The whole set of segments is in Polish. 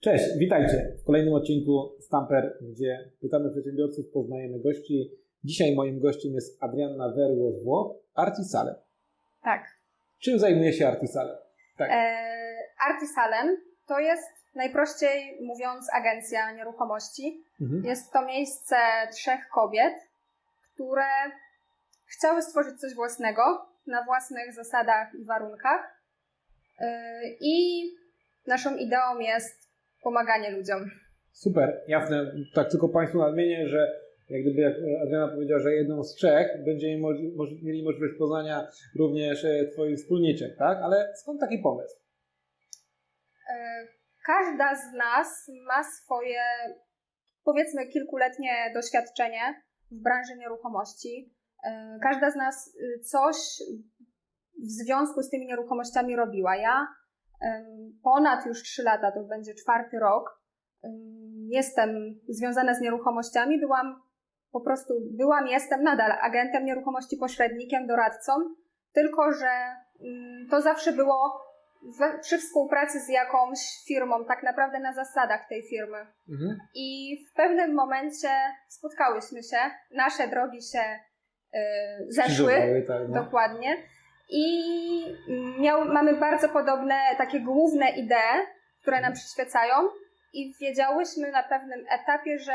Cześć, witajcie w kolejnym odcinku Stamper, gdzie pytamy przedsiębiorców, poznajemy gości. Dzisiaj moim gościem jest Adrianna Werło z Włoch, Artisale. Tak. Czym zajmuje się Artisale? Tak. E, Artisalem to jest najprościej mówiąc agencja nieruchomości. Mhm. Jest to miejsce trzech kobiet, które chciały stworzyć coś własnego na własnych zasadach i warunkach. E, I naszą ideą jest pomaganie ludziom. Super, jasne. Tak tylko Państwu nadmienię, że jak gdyby jak Adriana powiedziała, że jedną z trzech będziemy moż- mieli możliwość poznania również e, Twoich wspólniczek, tak? Ale skąd taki pomysł? E, Każda z nas ma swoje, powiedzmy, kilkuletnie doświadczenie w branży nieruchomości. E, Każda z nas y, coś w związku z tymi nieruchomościami robiła. Ja ponad już 3 lata, to będzie czwarty rok, em, jestem związana z nieruchomościami. Byłam po prostu, byłam, jestem nadal agentem nieruchomości, pośrednikiem, doradcą, tylko że mm, to zawsze było przy współpracy z jakąś firmą, tak naprawdę na zasadach tej firmy. Mhm. I w pewnym momencie spotkałyśmy się, nasze drogi się y, zeszły, tak, no. dokładnie. I miał, mamy bardzo podobne takie główne idee, które nam przyświecają, i wiedziałyśmy na pewnym etapie, że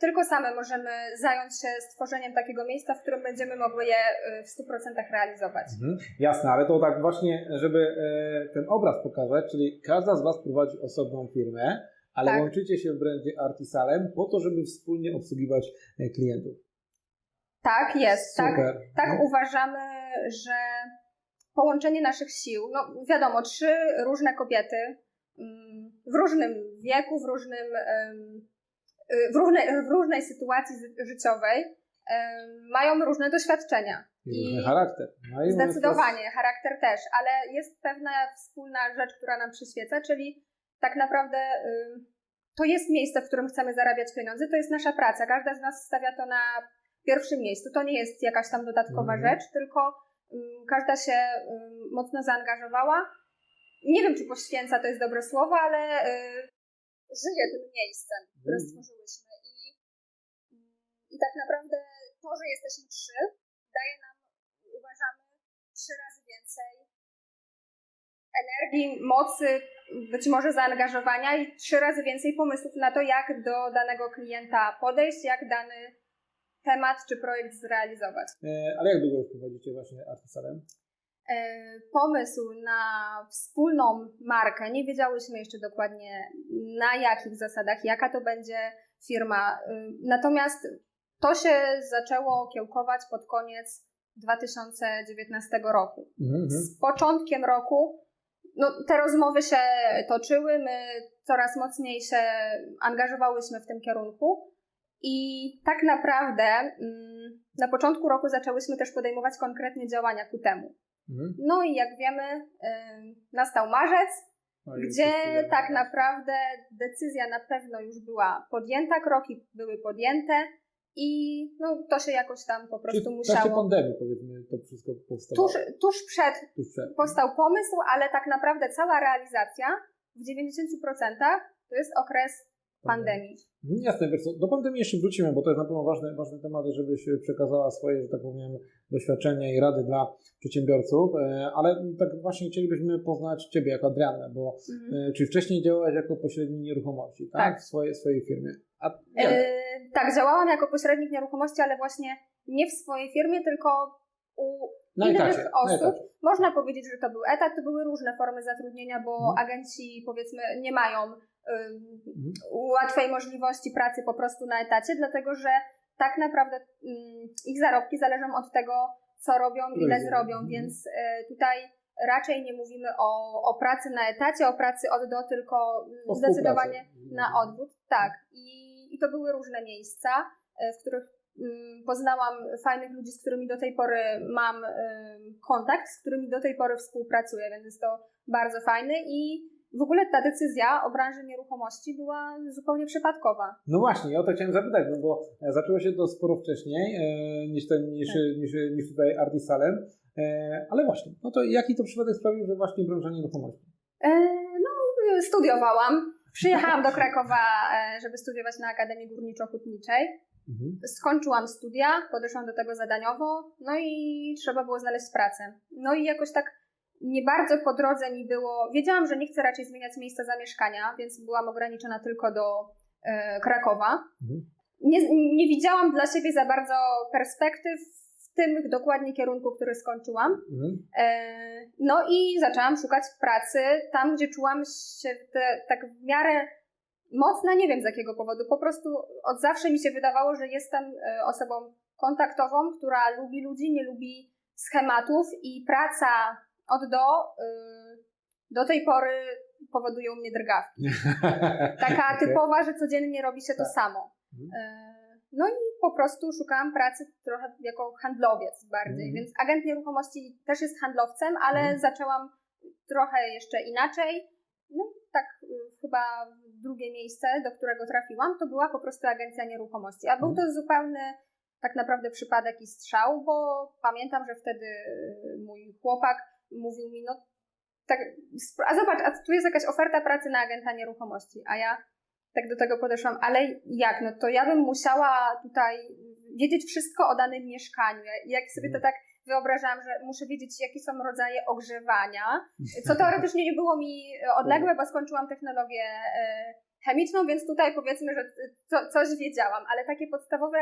tylko same możemy zająć się stworzeniem takiego miejsca, w którym będziemy mogły je y, w 100% realizować. Mhm. Jasne, ale to tak właśnie, żeby e, ten obraz pokazać, czyli każda z Was prowadzi osobną firmę, ale Tak. łączycie się w brandzie Artisalem po to, żeby wspólnie obsługiwać e, klientów. Tak, jest. Tak, Super. tak No. uważamy, że połączenie naszych sił, no wiadomo, trzy różne kobiety mm, w różnym wieku, w różnym, y, w różnej, w różnej sytuacji życiowej mają różne doświadczenia. I różny charakter. No i Zdecydowanie, charakter też, ale jest pewna wspólna rzecz, która nam przyświeca, czyli tak naprawdę to jest miejsce, w którym chcemy zarabiać pieniądze, to jest nasza praca. Każda z nas stawia to na pierwszym miejscu. To nie jest jakaś tam dodatkowa Mhm. rzecz, tylko każda się ym, mocno zaangażowała. Nie wiem, czy poświęca to jest dobre słowo, ale y, żyje tym miejscem, które Mhm. stworzyłyśmy. I, I tak naprawdę to, że jesteśmy trzy, daje nam uważamy trzy razy więcej energii, mocy, być może zaangażowania i trzy razy więcej pomysłów na to, jak do danego klienta podejść, jak dany temat czy projekt zrealizować. E, ale jak długo już prowadzicie właśnie Artisalem? E, Pomysł na wspólną markę, nie wiedziałyśmy jeszcze dokładnie na jakich zasadach, jaka to będzie firma. Y, Natomiast to się zaczęło kiełkować pod koniec 2019 roku. Mhm, mhm. z początkiem roku no, te rozmowy się toczyły, my coraz mocniej się angażowałyśmy w tym kierunku i tak naprawdę mm, na początku roku zaczęłyśmy też podejmować konkretnie działania ku temu. Mhm. No i jak wiemy, nastał marzec, No gdzie wszyscy- tak naprawdę decyzja na pewno już była podjęta, kroki były podjęte i no, to się jakoś tam po Czyli prostu w musiało. pandemii powiedzmy to wszystko powstało. Tuż, tuż przed tuż przed. powstał pomysł, ale tak naprawdę cała realizacja w 90% to jest okres pandemii. Mhm, Jasne, wiesz co, do pandemii jeszcze wrócimy, bo to jest na pewno ważny, ważny temat, żebyś przekazała swoje, że tak powiem, doświadczenia i rady dla przedsiębiorców, e, ale tak właśnie chcielibyśmy poznać Ciebie jako Adriannę, bo Mhm. e, czy wcześniej działałaś jako pośrednik nieruchomości, tak? Tak. W swojej, swojej firmie. A? E, tak, działałam jako pośrednik nieruchomości, ale właśnie nie w swojej firmie, tylko u na innych etacie, osób. Można powiedzieć, że to był etat, to były różne formy zatrudnienia, bo Mhm. agenci powiedzmy nie mają. Łatwej możliwości pracy po prostu na etacie, dlatego że tak naprawdę ich zarobki zależą od tego, co robią, ile Rozumiem. zrobią, Mhm. więc y, tutaj raczej nie mówimy o, o pracy na etacie, o pracy od do, tylko zdecydowanie współpracy. na odwrót. Tak. I, I to były różne miejsca, e, w których poznałam fajnych ludzi, z którymi do tej pory mam kontakt, z którymi do tej pory współpracuję, więc jest to bardzo fajne i w ogóle ta decyzja o branży nieruchomości była zupełnie przypadkowa. No właśnie, ja o to chciałem zapytać, no bo e, zaczęło się to sporo wcześniej e, niż, ten, niż, Tak. niż, niż tutaj Artisalem, e, ale właśnie, no to jaki to przypadek sprawił, że właśnie branża nieruchomości? E, no, studiowałam Przyjechałam do Krakowa, żeby studiować na Akademii Górniczo-Hutniczej. Mhm. Skończyłam studia, podeszłam do tego zadaniowo, no i trzeba było znaleźć pracę. No i jakoś tak nie bardzo po drodze mi było. Wiedziałam, że nie chcę raczej zmieniać miejsca zamieszkania, więc byłam ograniczona tylko do e, Krakowa. Mhm. Nie, nie widziałam dla siebie za bardzo perspektyw w tym dokładnie kierunku, który skończyłam. Mhm. E, No i zaczęłam szukać pracy tam, gdzie czułam się te, tak w miarę mocna, nie wiem z jakiego powodu. Po prostu od zawsze mi się wydawało, że jestem e, osobą kontaktową, która lubi ludzi, nie lubi schematów i praca od do y, do tej pory powoduje u mnie drgawki. Taka typowa, że codziennie robi się to Tak. samo. Mhm. E, No i po prostu szukałam pracy trochę jako handlowiec bardziej, Mhm. więc agent nieruchomości też jest handlowcem, ale Mhm. zaczęłam trochę jeszcze inaczej. No tak y, chyba drugie miejsce, do którego trafiłam, to była po prostu agencja nieruchomości. A był Mhm. to zupełny tak naprawdę przypadek i strzał, bo pamiętam, że wtedy y, mój chłopak mówił mi, no tak, a zobacz, a tu jest jakaś oferta pracy na agenta nieruchomości, a ja tak do tego podeszłam, ale jak, no to ja bym musiała tutaj wiedzieć wszystko o danym mieszkaniu. Ja- Jak sobie to tak wyobrażałam, że muszę wiedzieć, jakie są rodzaje ogrzewania, co teoretycznie nie było mi e, odległe, bo skończyłam technologię e, chemiczną, więc tutaj powiedzmy, że co, coś wiedziałam, ale takie podstawowe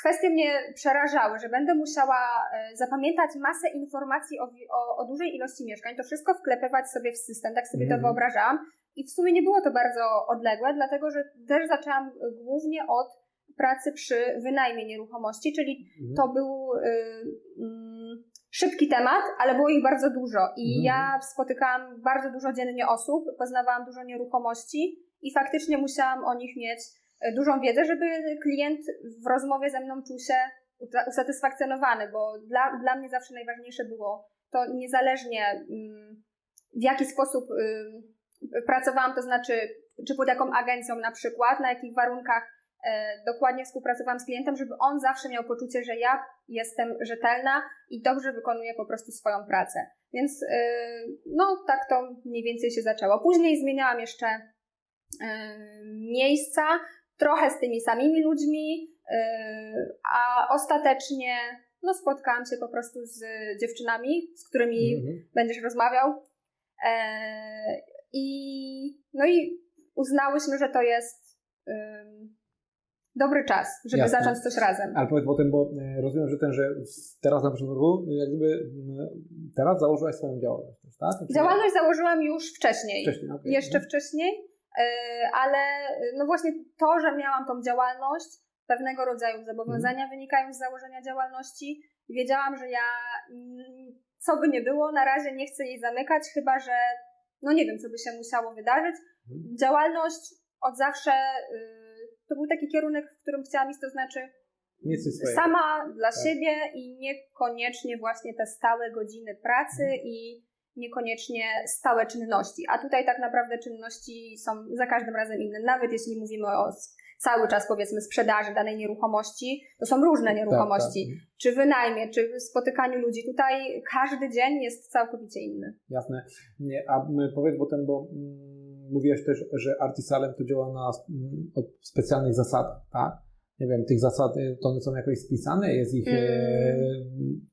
kwestie mnie przerażały, że będę musiała e, zapamiętać masę informacji o, o, o dużej ilości mieszkań, to wszystko wklepywać sobie w system, tak sobie to Mhm. wyobrażałam. I w sumie nie było to bardzo odległe, dlatego że też zaczęłam e, głównie od pracy przy wynajmie nieruchomości, czyli Mhm. to był y, mm, szybki temat, ale było ich bardzo dużo. I Mhm. ja spotykałam bardzo dużo dziennie osób, poznawałam dużo nieruchomości i faktycznie musiałam o nich mieć y, dużą wiedzę, żeby klient w rozmowie ze mną czuł się usatysfakcjonowany, bo dla, dla mnie zawsze najważniejsze było to niezależnie mm, w jaki sposób y, pracowałam, to znaczy czy pod jaką agencją na przykład, na jakich warunkach e, dokładnie współpracowałam z klientem, żeby on zawsze miał poczucie, że ja jestem rzetelna i dobrze wykonuję po prostu swoją pracę. Więc e, no tak to mniej więcej się zaczęło. Później zmieniałam jeszcze e, miejsca, trochę z tymi samymi ludźmi, e, a ostatecznie no, spotkałam się po prostu z dziewczynami, z którymi Mhm. będziesz rozmawiał. E, I, no i uznałyśmy, że to jest ym, dobry czas, żeby Jasne. zacząć coś razem. Ale powiedz potem, bo e, rozumiem, że ten, że teraz na początku, jak gdyby teraz założyłaś swoją działalność, tak? Działalność założyłam już wcześniej, Wcześniej, okej. jeszcze Mhm. wcześniej, ale no właśnie to, że miałam tą działalność, pewnego rodzaju zobowiązania wynikają z założenia działalności. Wiedziałam, że ja mm, co by nie było, na razie nie chcę jej zamykać, chyba że no nie wiem, co by się musiało wydarzyć. Mhm. Działalność od zawsze y, to był taki kierunek, w którym chciałam iść, to znaczy sama dla Tak. siebie i niekoniecznie właśnie te stałe godziny pracy Mhm. i niekoniecznie stałe czynności. A tutaj tak naprawdę czynności są za każdym razem inne. Nawet jeśli mówimy o cały czas powiedzmy sprzedaży danej nieruchomości, to są różne nieruchomości. Tak, tak. Czy wynajmie, czy spotykaniu ludzi. Tutaj każdy dzień jest całkowicie inny. Jasne. Nie, a powiedz potem, bo mm, mówiłeś też, że Artisalem to działa na mm, specjalnych zasadach, tak? Nie wiem, tych zasad y, to one są jakoś spisane? Jest ich e, Mm.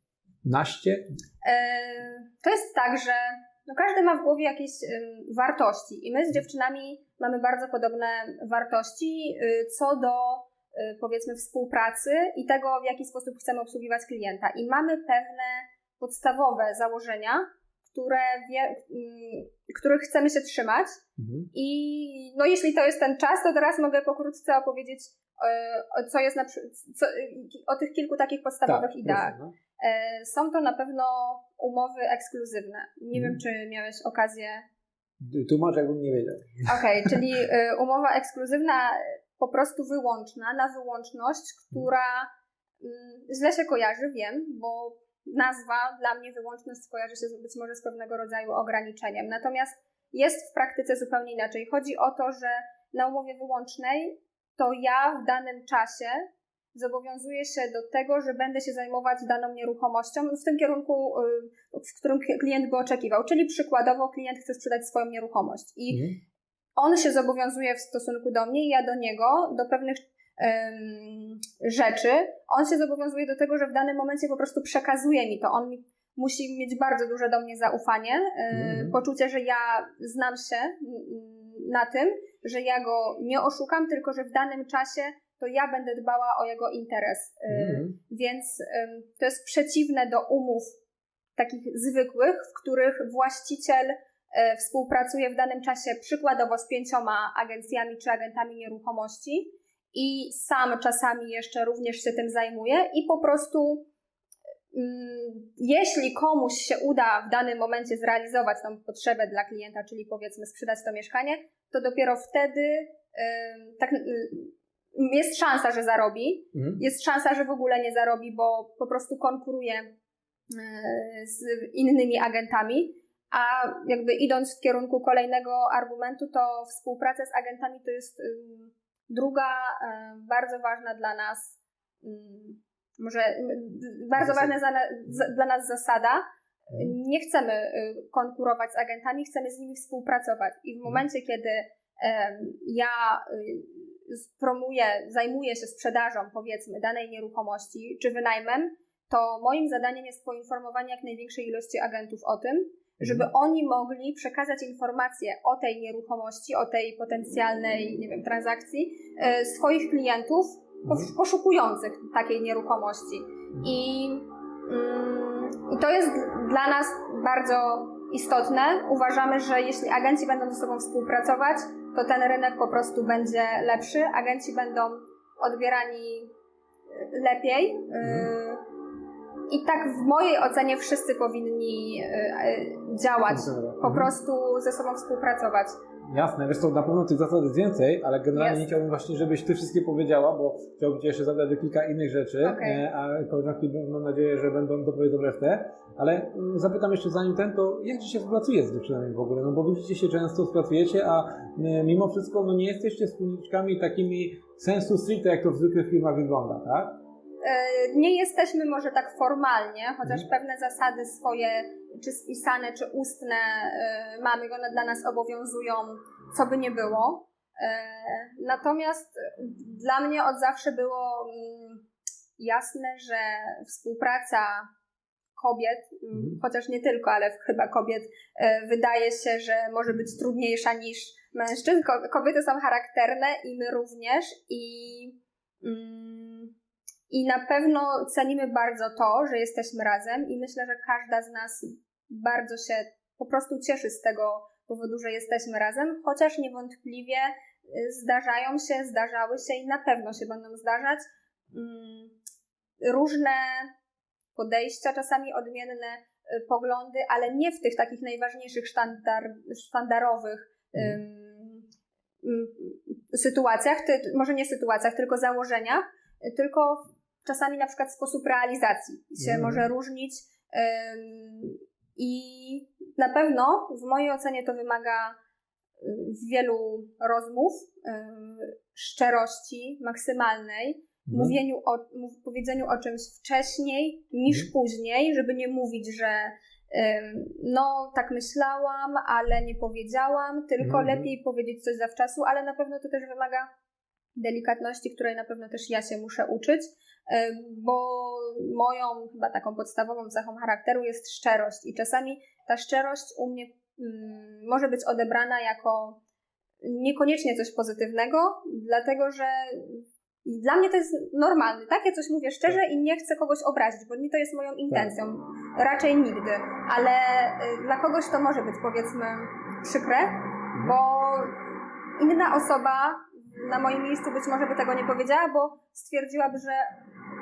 naście? E, To jest tak, że no każdy ma w głowie jakieś ym, wartości i my z dziewczynami mamy bardzo podobne wartości y, co do y, powiedzmy współpracy i tego, w jaki sposób chcemy obsługiwać klienta. I mamy pewne podstawowe założenia, które wie, których chcemy się trzymać. Mhm. I no jeśli to jest ten czas, to teraz mogę pokrótce opowiedzieć, co jest na, co, o tych kilku takich podstawowych ideach. proszę, no. E, Są to na pewno umowy ekskluzywne. Nie Mhm. wiem, czy miałeś okazję. Tłumacz, jakbym nie wiedział. Okej, czyli e, umowa ekskluzywna e, po prostu wyłączna, na wyłączność, która mm, źle się kojarzy, wiem, bo nazwa dla mnie wyłączność kojarzy się być może z pewnego rodzaju ograniczeniem. Natomiast jest w praktyce zupełnie inaczej. Chodzi o to, że na umowie wyłącznej to ja w danym czasie zobowiązuję się do tego, że będę się zajmować daną nieruchomością w tym kierunku, y, w którym klient by oczekiwał. Czyli przykładowo klient chce sprzedać swoją nieruchomość i Mhm. on się zobowiązuje w stosunku do mnie i ja do niego do pewnych em, rzeczy. On się zobowiązuje do tego, że w danym momencie po prostu przekazuje mi to. On mi, musi mieć bardzo duże do mnie zaufanie, e, Mhm. poczucie, że ja znam się mm, na tym, że ja go nie oszukam, tylko że w danym czasie to ja będę dbała o jego interes. Mhm. Więc to jest przeciwne do umów takich zwykłych, w których właściciel e, współpracuje w danym czasie przykładowo z pięcioma agencjami czy agentami nieruchomości i sam czasami jeszcze również się tym zajmuje i po prostu mm, jeśli komuś się uda w danym momencie zrealizować tą potrzebę dla klienta, czyli powiedzmy sprzedać to mieszkanie, to dopiero wtedy tak, y, jest szansa, że zarobi, Mhm. jest szansa, że w ogóle nie zarobi, bo po prostu konkuruje e, z innymi agentami. A jakby idąc w kierunku kolejnego argumentu, to współpraca z agentami to jest druga bardzo ważna dla nas, może ym, bardzo Zasada. ważna dla nas zasada. Mhm. Nie chcemy y, konkurować z agentami, chcemy z nimi współpracować. I w momencie, kiedy ja y, promuję, zajmuję się sprzedażą, powiedzmy, danej nieruchomości czy wynajmem, to moim zadaniem jest poinformowanie jak największej ilości agentów o tym, żeby oni mogli przekazać informacje o tej nieruchomości, o tej potencjalnej, nie wiem, transakcji e, swoich klientów Mhm. Poszukujących takiej nieruchomości. I, mm, I to jest dla nas bardzo istotne. Uważamy, że jeśli agenci będą ze sobą współpracować, to ten rynek po prostu będzie lepszy. Agenci będą odbierani e, lepiej. Mhm. Y, I tak w mojej ocenie wszyscy powinni y, działać, po Mhm. prostu ze sobą współpracować. Jasne, wiesz co, na pewno tych zasad jest więcej, ale generalnie nie chciałbym właśnie, żebyś Ty wszystkie powiedziała, bo chciałbym Cię jeszcze zadać kilka innych rzeczy, e, a koleżanki mam nadzieję, że będą dopowiedzą resztę, ale mm, zapytam jeszcze zanim ten, to jak Ci się współpracuje z dziewczynami w ogóle, no bo widzicie się często, współpracujecie, a mimo wszystko no nie jesteście wspólniczkami takimi sensu stricte, jak to w zwykłych firmach wygląda, tak? E, Nie jesteśmy może tak formalnie, chociaż Mhm. pewne zasady swoje, czy spisane, czy ustne e, mamy, one dla nas obowiązują, co by nie było. E, Natomiast dla mnie od zawsze było mm, jasne, że współpraca kobiet, mm, Mhm. chociaż nie tylko, ale chyba kobiet, e, wydaje się, że może być trudniejsza niż mężczyzn. Ko- Kobiety są charakterne i my również i mm, i na pewno cenimy bardzo to, że jesteśmy razem i myślę, że każda z nas bardzo się po prostu cieszy z tego powodu, że jesteśmy razem, chociaż niewątpliwie y, zdarzają się, zdarzały się i na pewno się będą zdarzać mm, różne podejścia, czasami odmienne y, poglądy, ale nie w tych takich najważniejszych sztandar, sztandarowych Mhm. sytuacjach, może nie sytuacjach, tylko założeniach, y, tylko czasami na przykład sposób realizacji się Mhm. może różnić i na pewno w mojej ocenie to wymaga wielu rozmów, szczerości maksymalnej, Mhm. mówieniu o, mów, powiedzeniu o czymś wcześniej niż Mhm. później, żeby nie mówić, że no tak myślałam, ale nie powiedziałam, tylko Mhm. lepiej powiedzieć coś zawczasu, ale na pewno to też wymaga delikatności, której na pewno też ja się muszę uczyć, bo moją chyba taką podstawową cechą charakteru jest szczerość i czasami ta szczerość u mnie ym, może być odebrana jako niekoniecznie coś pozytywnego, dlatego że dla mnie to jest normalne, tak? Ja coś mówię szczerze i nie chcę kogoś obrazić, bo nie to jest moją intencją. Raczej nigdy. Ale y, dla kogoś to może być powiedzmy przykre, bo inna osoba na moim miejscu być może by tego nie powiedziała, bo stwierdziłaby, że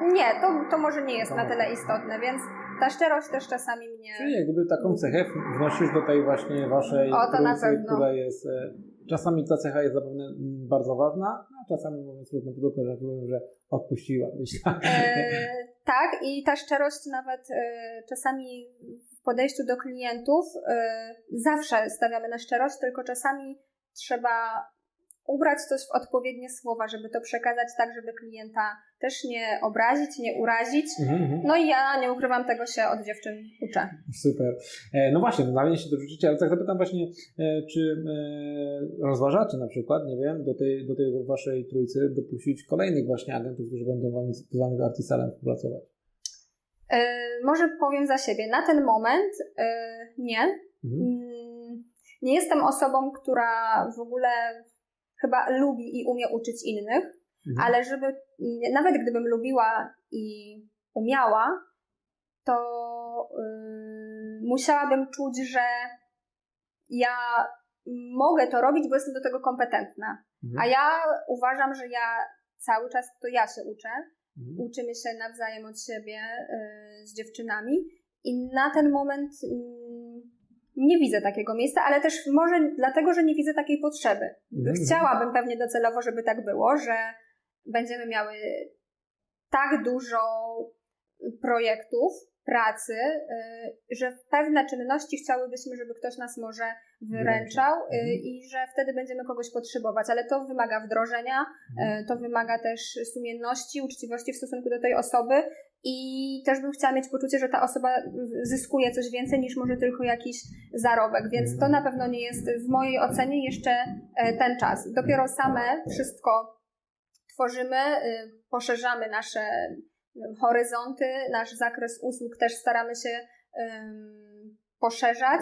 nie, to, to może nie jest na tyle istotne, więc ta szczerość też czasami mnie... Czyli jak gdyby taką cechę wnosisz do tej właśnie waszej O, to na trójcy, pewno. która jest, e, czasami ta cecha jest zapewne bardzo ważna, a czasami mówiąc trudno do koleżanki powiem, że odpuściłabyś. E, tak, i ta szczerość nawet e, czasami w podejściu do klientów e, zawsze stawiamy na szczerość, tylko czasami trzeba ubrać coś w odpowiednie słowa, żeby to przekazać tak, żeby klienta też nie obrazić, nie urazić. Mhm, mhm. No i ja nie ukrywam, tego się od dziewczyn uczę. Super. E, No właśnie, nadaje się do życia, ale tak zapytam właśnie, e, czy e, rozważacie na przykład, nie wiem, do tej, do tej waszej trójcy dopuścić kolejnych właśnie agentów, którzy będą wami, z wami Artisalem współpracować? Może powiem za siebie. Na ten moment nie. Mhm. Mm, Nie jestem osobą, która w ogóle chyba lubi i umie uczyć innych, Mhm. ale żeby, nawet gdybym lubiła i umiała, to yy, musiałabym czuć, że ja mogę to robić, bo jestem do tego kompetentna. Mhm. A ja uważam, że ja cały czas to ja się uczę. Mhm. Uczymy się nawzajem od siebie yy, z dziewczynami i na ten moment yy, nie widzę takiego miejsca, ale też może dlatego, że nie widzę takiej potrzeby. Mhm. Chciałabym pewnie docelowo, żeby tak było, że będziemy miały tak dużo projektów, pracy, yy, że pewne czynności chciałybyśmy, żeby ktoś nas może wyręczał yy, Mhm. i że wtedy będziemy kogoś potrzebować, ale to wymaga wdrożenia, Mhm. E, To wymaga też sumienności, uczciwości w stosunku do tej osoby i też bym chciała mieć poczucie, że ta osoba zyskuje coś więcej niż może tylko jakiś zarobek, więc to na pewno nie jest w mojej ocenie jeszcze e, ten czas. Dopiero same wszystko tworzymy, y, poszerzamy nasze y, horyzonty, nasz zakres usług też staramy się poszerzać,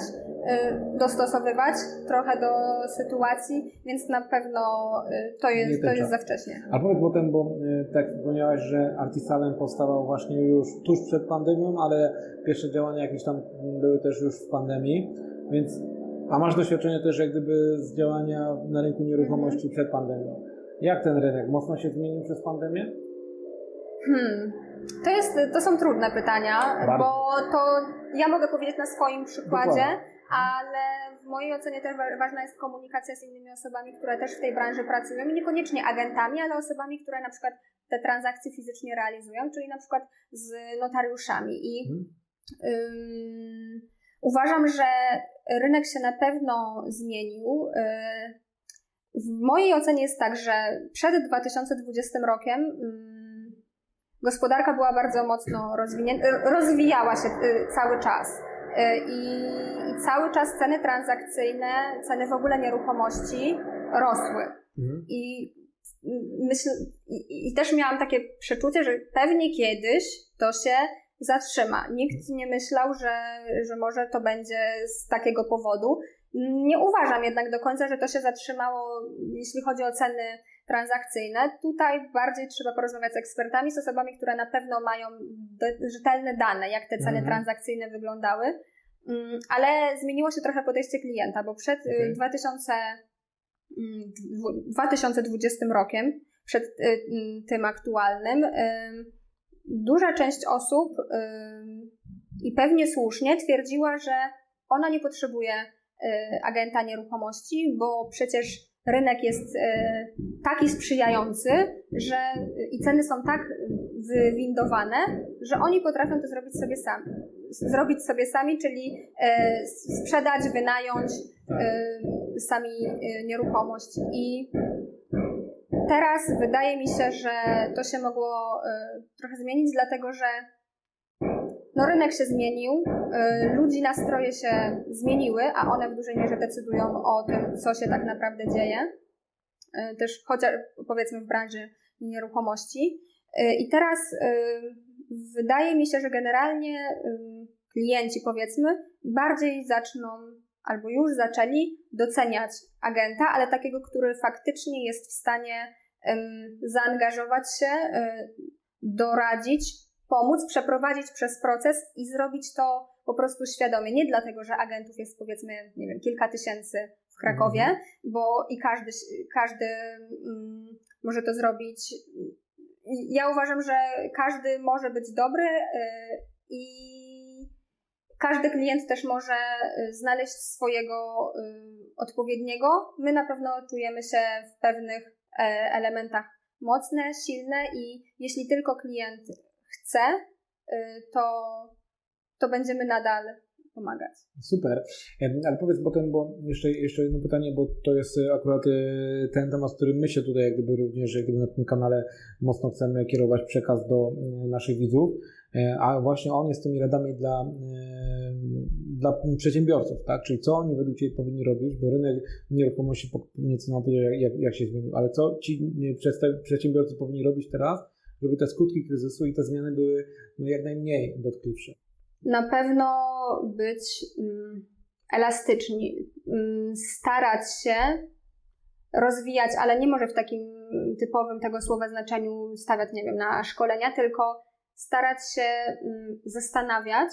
y, dostosowywać trochę do sytuacji, więc na pewno y, to jest, ten to jest za wcześnie. A powiedz potem, bo e, tak wspomniałaś, że Artisalem powstawał właśnie już tuż przed pandemią, ale pierwsze działania jakieś tam były też już w pandemii, więc a masz doświadczenie też jak gdyby z działania na rynku nieruchomości przed pandemią. Jak ten rynek mocno się zmienił przez pandemię? Hmm. To, jest, to są trudne pytania, Bardzo. bo to ja mogę powiedzieć na swoim przykładzie, Dokładnie. ale w mojej ocenie też wa- ważna jest komunikacja z innymi osobami, które też w tej branży pracują i niekoniecznie agentami, ale osobami, które na przykład te transakcje fizycznie realizują, czyli na przykład z notariuszami. I Mhm. Ym, uważam, że rynek się na pewno zmienił. Yy, W mojej ocenie jest tak, że przed 2020 rokiem ym, gospodarka była bardzo mocno rozwinięta, rozwijała się y, cały czas. Y, I, I cały czas ceny transakcyjne, ceny w ogóle nieruchomości rosły. Mhm. I myśl, i, i też miałam takie przeczucie, że pewnie kiedyś to się zatrzyma. Nikt nie myślał, że, że może to będzie z takiego powodu. Nie uważam jednak do końca, że to się zatrzymało, jeśli chodzi o ceny transakcyjne. Tutaj bardziej trzeba porozmawiać z ekspertami, z osobami, które na pewno mają rzetelne dane, jak te ceny Mhm. transakcyjne wyglądały. Mm, Ale zmieniło się trochę podejście klienta, bo przed y, Okej. 2000 mm, dwu- 2020 rokiem, przed y, mm, tym aktualnym, ym, duża część osób ym, i pewnie słusznie twierdziła, że ona nie potrzebuje y, agenta nieruchomości, bo przecież rynek jest y, taki sprzyjający, że i ceny są tak wywindowane, że oni potrafią to zrobić sobie sami. Zrobić sobie sami, czyli sprzedać, wynająć Tak. sami nieruchomość. I teraz wydaje mi się, że to się mogło trochę zmienić, dlatego że no, rynek się zmienił, y, ludzi nastroje się zmieniły, a one w dużej mierze decydują o tym, co się tak naprawdę dzieje. Y, Też chociaż powiedzmy w branży nieruchomości. Y, I teraz wydaje mi się, że generalnie klienci powiedzmy bardziej zaczną albo już zaczęli doceniać agenta, ale takiego, który faktycznie jest w stanie zaangażować się, doradzić, pomóc, przeprowadzić przez proces i zrobić to po prostu świadomie. Nie dlatego, że agentów jest powiedzmy, nie wiem, kilka tysięcy w Krakowie, Mhm. bo i każdy, każdy mm, może to zrobić. Ja uważam, że każdy może być dobry y, i każdy klient też może y, znaleźć swojego y, odpowiedniego. My na pewno czujemy się w pewnych e, elementach mocne, silne i jeśli tylko klient chce, y, to, to będziemy nadal pomagać. Super. Em, Ale powiedz potem, bo jeszcze, jeszcze jedno pytanie, bo to jest e, akurat e, ten temat, z którym my się tutaj jak gdyby również jak gdyby na tym kanale mocno chcemy kierować przekaz do e, naszych widzów, E, a właśnie on jest tymi radami dla, e, dla przedsiębiorców, tak? Czyli co oni według Ciebie powinni robić, bo rynek nieruchomości nieco nam powiedział, jak, jak, się zmienił, ale co ci e, przedsiębiorcy powinni robić teraz, żeby te skutki kryzysu i te zmiany były no, jak najmniej dotkliwsze? Na pewno być mm, elastyczni, mm, starać się rozwijać, ale nie może w takim typowym tego słowa znaczeniu stawiać, nie wiem, na szkolenia, tylko starać się mm, zastanawiać,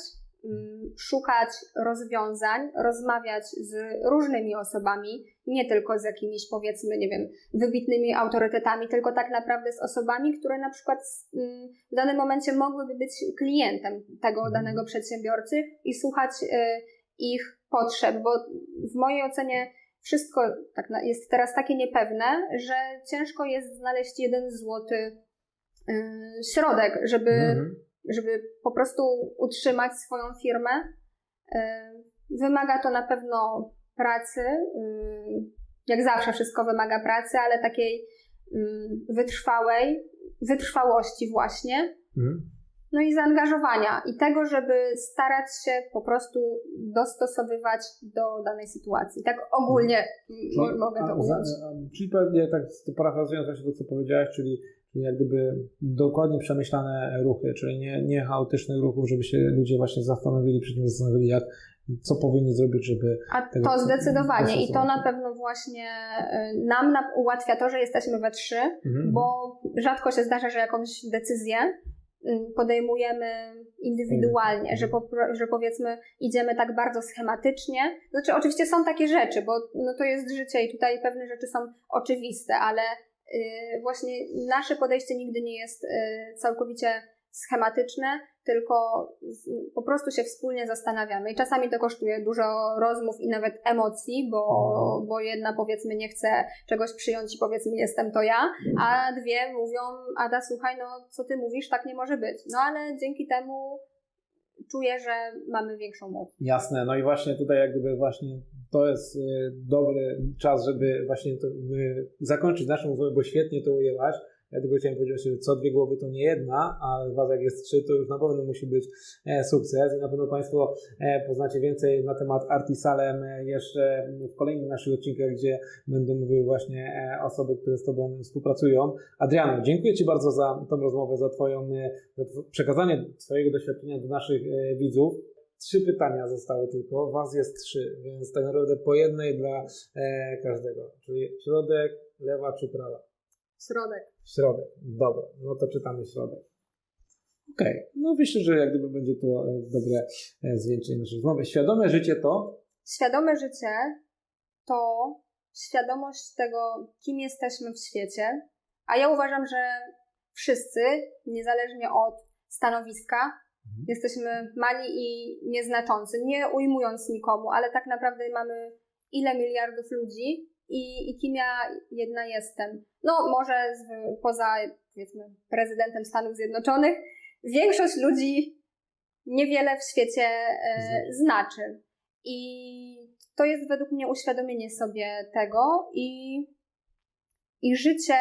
szukać rozwiązań, rozmawiać z różnymi osobami, nie tylko z jakimiś powiedzmy, nie wiem, wybitnymi autorytetami, tylko tak naprawdę z osobami, które na przykład mm, w danym momencie mogłyby być klientem tego Mhm. danego przedsiębiorcy i słuchać y, ich potrzeb, bo w mojej ocenie wszystko tak jest teraz takie niepewne, że ciężko jest znaleźć jeden złoty y, środek, żeby, Mhm. Żeby po prostu utrzymać swoją firmę. Y, Wymaga to na pewno pracy. y, Jak zawsze wszystko wymaga pracy, ale takiej mm, wytrwałej, wytrwałości właśnie. Mhm. No i zaangażowania i tego, żeby starać się po prostu dostosowywać do danej sytuacji. Tak ogólnie Czyli- mogę to ująć. Czyli pewnie tak parafrazując właśnie to, co powiedziałeś, czyli jak gdyby dokładnie przemyślane ruchy, czyli nie, nie chaotycznych ruchów, żeby się ludzie właśnie zastanowili, przy tym zastanowili, jak, co powinni zrobić, żeby... A tego to zdecydowanie i to na pewno właśnie y, nam na- ułatwia to, że jesteśmy we trzy, Mhm. bo rzadko się zdarza, że jakąś decyzję mm, podejmujemy indywidualnie, że, po, że powiedzmy idziemy tak bardzo schematycznie. Znaczy oczywiście są takie rzeczy, bo no to jest życie i tutaj pewne rzeczy są oczywiste, ale y, właśnie nasze podejście nigdy nie jest y, całkowicie schematyczne, tylko po prostu się wspólnie zastanawiamy. I czasami to kosztuje dużo rozmów i nawet emocji, bo, Mhm. bo jedna powiedzmy nie chce czegoś przyjąć i powiedzmy jestem to ja, a dwie mówią, Ada słuchaj, no co ty mówisz, tak nie może być. No ale dzięki temu czuję, że mamy większą moc. Jasne, no i właśnie tutaj jak gdyby właśnie to jest y, dobry czas, żeby właśnie to, y, zakończyć naszą rozmowę, bo świetnie to ujęłaś. Ja tylko chciałem powiedzieć, że co dwie głowy to nie jedna, a was jak jest trzy, to już na pewno musi być e, sukces i na pewno Państwo e, poznacie więcej na temat Artisalem e, jeszcze w kolejnych naszych odcinkach, gdzie będą mówiły właśnie osoby, które z Tobą współpracują. Adriano, dziękuję Ci bardzo za tą rozmowę, za Twoją, za przekazanie Twojego doświadczenia do naszych widzów. Trzy pytania zostały tylko, Was jest trzy, więc tak naprawdę po jednej dla e, każdego. Czyli środek, lewa czy prawa? Środek. Środek. Dobra, no to czytamy środek. Okej, no myślę, że jak gdyby będzie to e, dobre e, zwieńczenie naszej rozmowy. Świadome życie to Świadome życie to świadomość tego, kim jesteśmy w świecie, a ja uważam, że wszyscy, niezależnie od stanowiska, Mhm. jesteśmy mali i nieznaczący, nie ujmując nikomu, ale tak naprawdę mamy ile miliardów ludzi i, i kim ja jedna jestem. No może z, poza powiedzmy prezydentem Stanów Zjednoczonych, większość ludzi niewiele w świecie e, znaczy. I to jest według mnie uświadomienie sobie tego i, i życie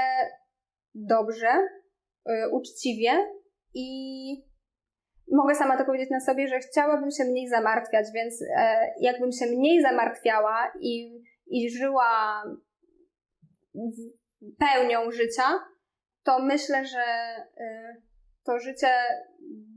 dobrze, y, uczciwie i mogę sama to powiedzieć na sobie, że chciałabym się mniej zamartwiać, więc e, jakbym się mniej zamartwiała i, i żyła pełnią życia, to myślę, że y, to życie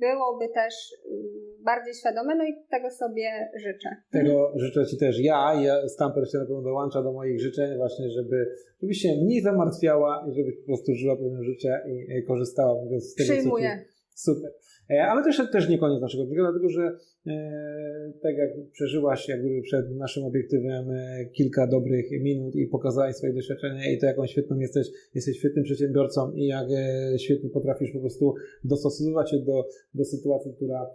byłoby też y, bardziej świadome, no i tego sobie życzę. Tego życzę Ci też ja. ja Stamper się na pewno dołącza do moich życzeń właśnie, żeby, żebyś się mniej zamartwiała i żebyś po prostu żyła pełne życie i e, korzystała mówiąc z tego, co Przyjmuję. Super. E, Ale też, też nie koniec naszego odcinka, dlatego że e, tak jak przeżyłaś jak gdyby przed naszym obiektywem e, kilka dobrych minut i pokazałaś swoje doświadczenia i to jaką świetną jesteś, jesteś świetnym przedsiębiorcą i jak świetnie potrafisz po prostu dostosowywać się do, do sytuacji, która,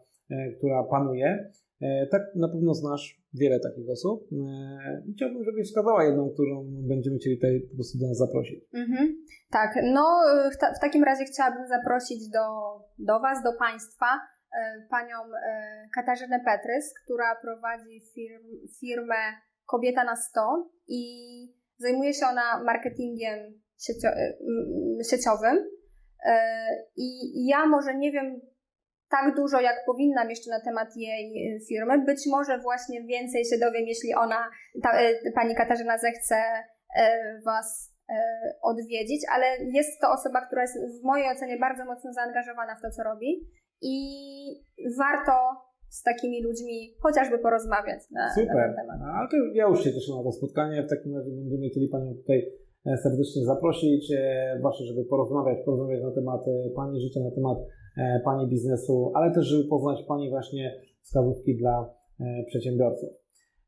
która panuje. Tak na pewno znasz wiele takich osób e, i chciałbym, żebyś wskazała jedną, którą będziemy chcieli tutaj po prostu do nas zaprosić. Mhm. Tak, no w, ta, w takim razie chciałabym zaprosić do, do Was, do Państwa, e, panią e, Katarzynę Petrys, która prowadzi firm, firmę Kobieta na 100 i zajmuje się ona marketingiem siecio, e, sieciowym. E, I ja może nie wiem tak dużo, jak powinnam jeszcze na temat jej e, firmy. Być może właśnie więcej się dowiem, jeśli ona, ta, e, pani Katarzyna zechce e, Was odwiedzić, ale jest to osoba, która jest w mojej ocenie bardzo mocno zaangażowana w to, co robi i warto z takimi ludźmi chociażby porozmawiać na, na Super. ten temat. Ale to ja już się cieszę na to spotkanie. W takim razie będziemy chcieli Panią tutaj serdecznie zaprosić, właśnie, żeby porozmawiać, porozmawiać na temat Pani życia, na temat e, Pani biznesu, ale też, żeby poznać Pani właśnie wskazówki dla e, przedsiębiorców.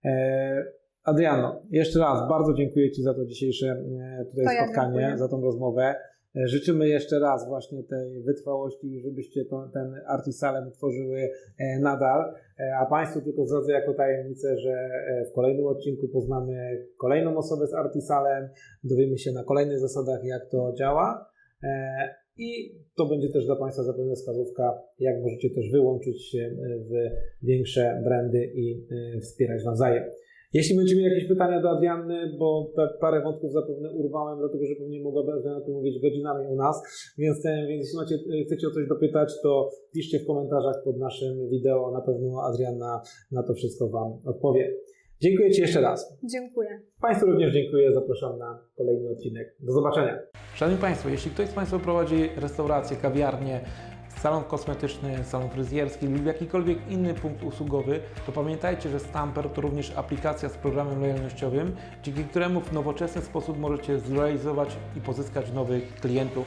E, Adriano, jeszcze raz bardzo dziękuję Ci za to dzisiejsze tutaj To ja spotkanie, dziękuję. za tą rozmowę. Życzymy jeszcze raz właśnie tej wytrwałości, żebyście to, ten Artisalem tworzyły nadal. A Państwu tylko zdradzę jako tajemnicę, że w kolejnym odcinku poznamy kolejną osobę z Artisalem, dowiemy się na kolejnych zasadach, jak to działa. I to będzie też dla Państwa zapewne wskazówka, jak możecie też wyłączyć się e, w większe brandy i e, wspierać nawzajem. Jeśli będziemy mieli jakieś pytania do Adrianny, bo parę wątków zapewne urwałem, dlatego że pewnie mogłaby Adriana tu mówić godzinami u nas, więc, e, więc jeśli macie, chcecie o coś dopytać, to piszcie w komentarzach pod naszym wideo, na pewno Adrianna na to wszystko Wam odpowie. Dziękuję Ci jeszcze raz. Dziękuję. Państwu również dziękuję, zapraszam na kolejny odcinek. Do zobaczenia. Szanowni Państwo, jeśli ktoś z Państwa prowadzi restaurację, kawiarnię, salon kosmetyczny, salon fryzjerski lub jakikolwiek inny punkt usługowy, to pamiętajcie, że Stamper to również aplikacja z programem lojalnościowym, dzięki któremu w nowoczesny sposób możecie zrealizować i pozyskać nowych klientów.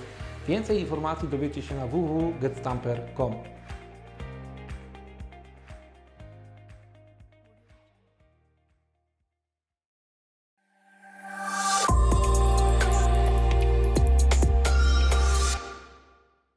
Więcej informacji dowiecie się na www.getstamper.com.